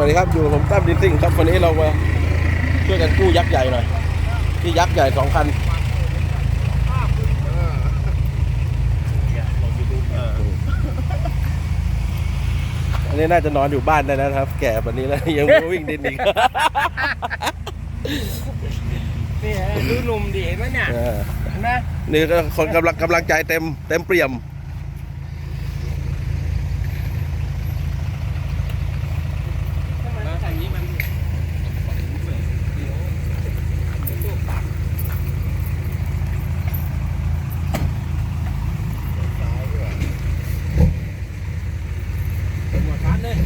วัสดีครับ อยู่กับผมตั้มดินซิ่งครับวันนี้เรามาช่วยกันกู้ยักษ์ใหญ่หน่อย ที่ยักษ์ใหญ่สองคันอันนี้น่าจะนอนอยู่บ้านได้แล้วนะครับ แก่แบบนี้แล้วยังไม่วิ่งดินอีกนี่ฮะดูหนุ่มดีเห็นไหมเนี่ยเออเห็นไหมนี่ก็คนกำลังกำลังใจเต็มเต็มเปี่ยม ทำไมต้องอย่างนี้มัน หมดร้านเลย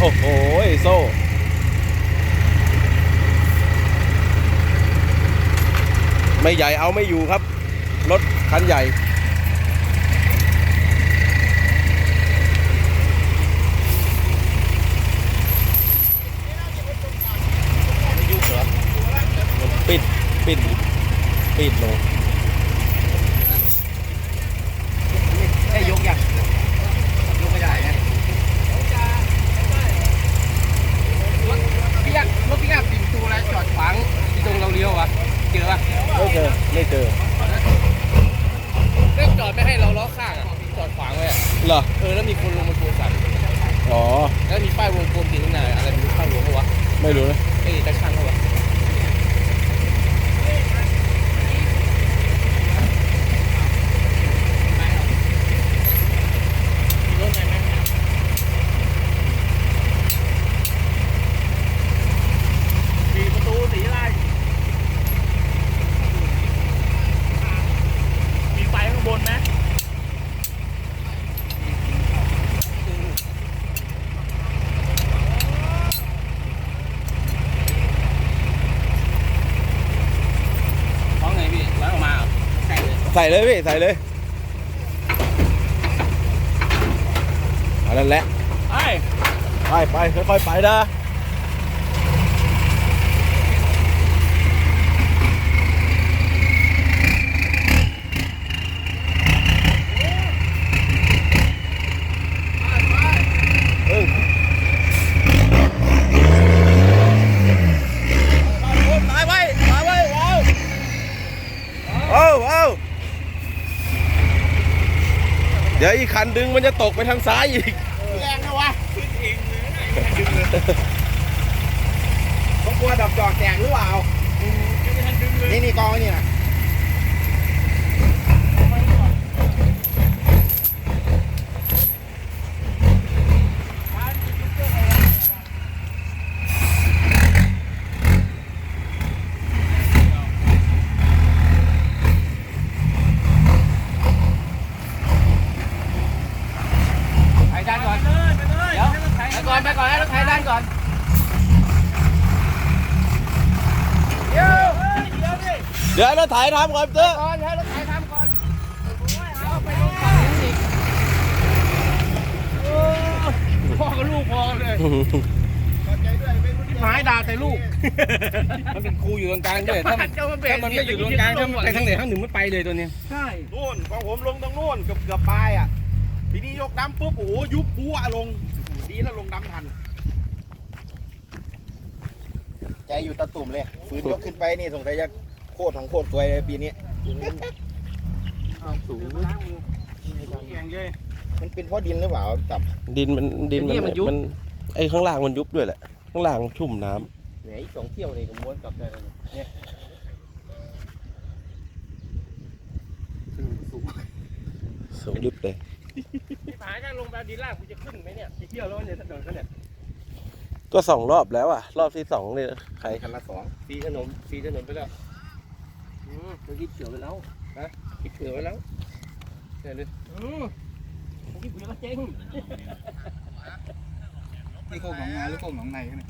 โอ้โหโซ่ ไม่ใหญ่เอาไม่อยู่ครับ รถคันใหญ่ ปิด ปิด ปิดลง ไอ้ยกยังยกไม่ได้ไงรถพี่ยักษ์รถพี่ยักษ์ปิดประตูแล้วจอดขวางที่ตรงเราเลี้ยวอะเจอปะ ไม่เจ อไม่เจอเรื่องจอดไม่ให้เราล้อข้างอะจอดขวางไว้อะเหรอเออแล้วมีคนลงมาโทรสั่งอ๋อแล้วมีป้ายวงกลมติดข้างหน้าอะไรไม่รู้ข้างหลวงปะวะไม่รู้นะ เอ้ยตะช่างปะวะรถไหนไหม สีประตูสีอะไร มีไฟข้างบนไหม ท้องไงพี่ร้อยออกมาเหรอ ใช่เลยใส่เลยพี่ ใส่เลยอันนั้นแหละไอ้ไปไปค่อยๆไปนะ เออตายไว้ตายไว้ว้าวว้าวว้าวเดี๋ยวอีกคันดึงมันจะตกไปทางซ้ายอีก แรงนะวะขึ้นเองเลยนะดึงเลยเขากลัวดับจอกแตกหรือเปล่านี่นี่กองไว้นี่นะ ไปด้านก่อน เดี๋ยวไปก่อนไปก่อนให้ รถไถด้านก่อนเดี๋ยวเดี๋ยวให้รถไถทำก่อนเต้อก่อนให้รถไถทำก่อนเอาไปลงฝั่งนู้นอีกโอ้พ่อกับลูกพอกันเลยหมายด่าแต่ลูกมันเป็นครูอยู่ตรงกลางด้วยถ้ามันถ้ามันไม่อยู่ตรงกลางถ้ามันไปทางไหนทางหนึ่งมันไปเลยตัวเนี้ยใช่นู่นของผมลงตรงนู่นเกือบเกือบปลายอะทีนี้ยกดำปุ๊บโอ้โหยุบพัวลงดีแล้วลงดำทัน ใจอยู่ตะตุ่มเลยฝืนยกขึ้นไปนี่สงสัยจะโคตรของโคตรสวยเลยปีนี้สูงแข่งเลยมันเป็นเพราะดินหรือเปล่าตับดินมันดินไอ้เนี่ยมันยุบมันไอ้ข้างล่างมันยุบด้วยแหละ ข้างล่างชุ่มน้ำไหนสองเที่ยวนี่ก็ม้วนกลับได้เลยเนี่ยสูงดิบเลยพี่ผาถ้าลงไปดีลากกูจะขึ้นไหมเนี่ยจะเที่ยวแล้วเนี่ยถนนเขาเนี่ย ก็สองรอบแล้วอะ รอบที่สองเนี่ยใครคันละสองฟรีถนนฟรีถนนไปแล้วอืมมันคิดเผื่อไว้แล้วฮะคิดเผื่อไว้แล้วเดี๋ยวเลยอืมมันคิดเผื่อก็เจ๊งนี่โค้งหนองนาหรือโค้งหนองในกันเนี่ย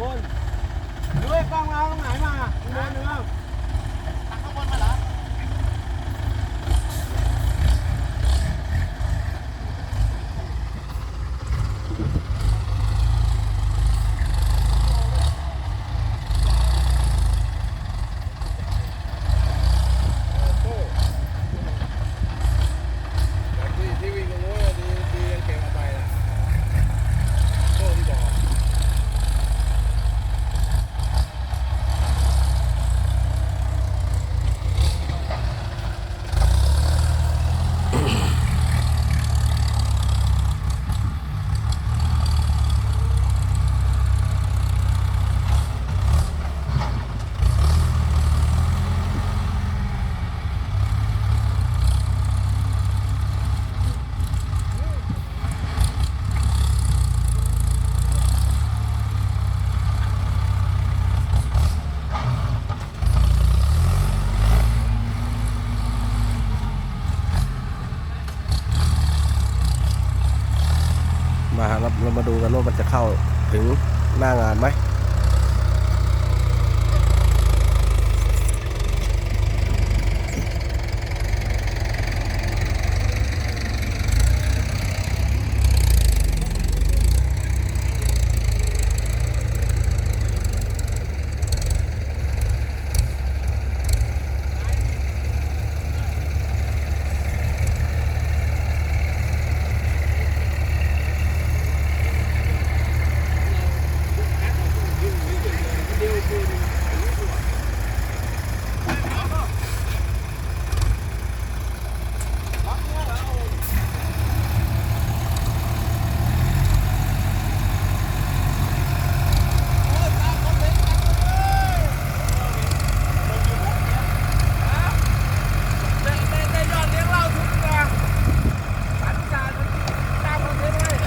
บนเนื้อ ตักข้างบนมาเหรอ ที่ที่วิ่งตรงนู้นดีดียังเก่งเอาไปนะโต้ที่บอกาเราเรามาดูกันว่ามันจะเข้าถึงหน้างานไหม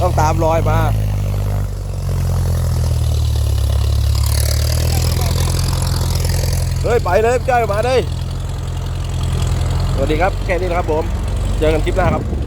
ต้องตามรอยมาเฮ้ยไปเลยเจ้มาเลยสวัสดีครับแค่นี้นะครับผม เจอกันคลิปหน้าครับ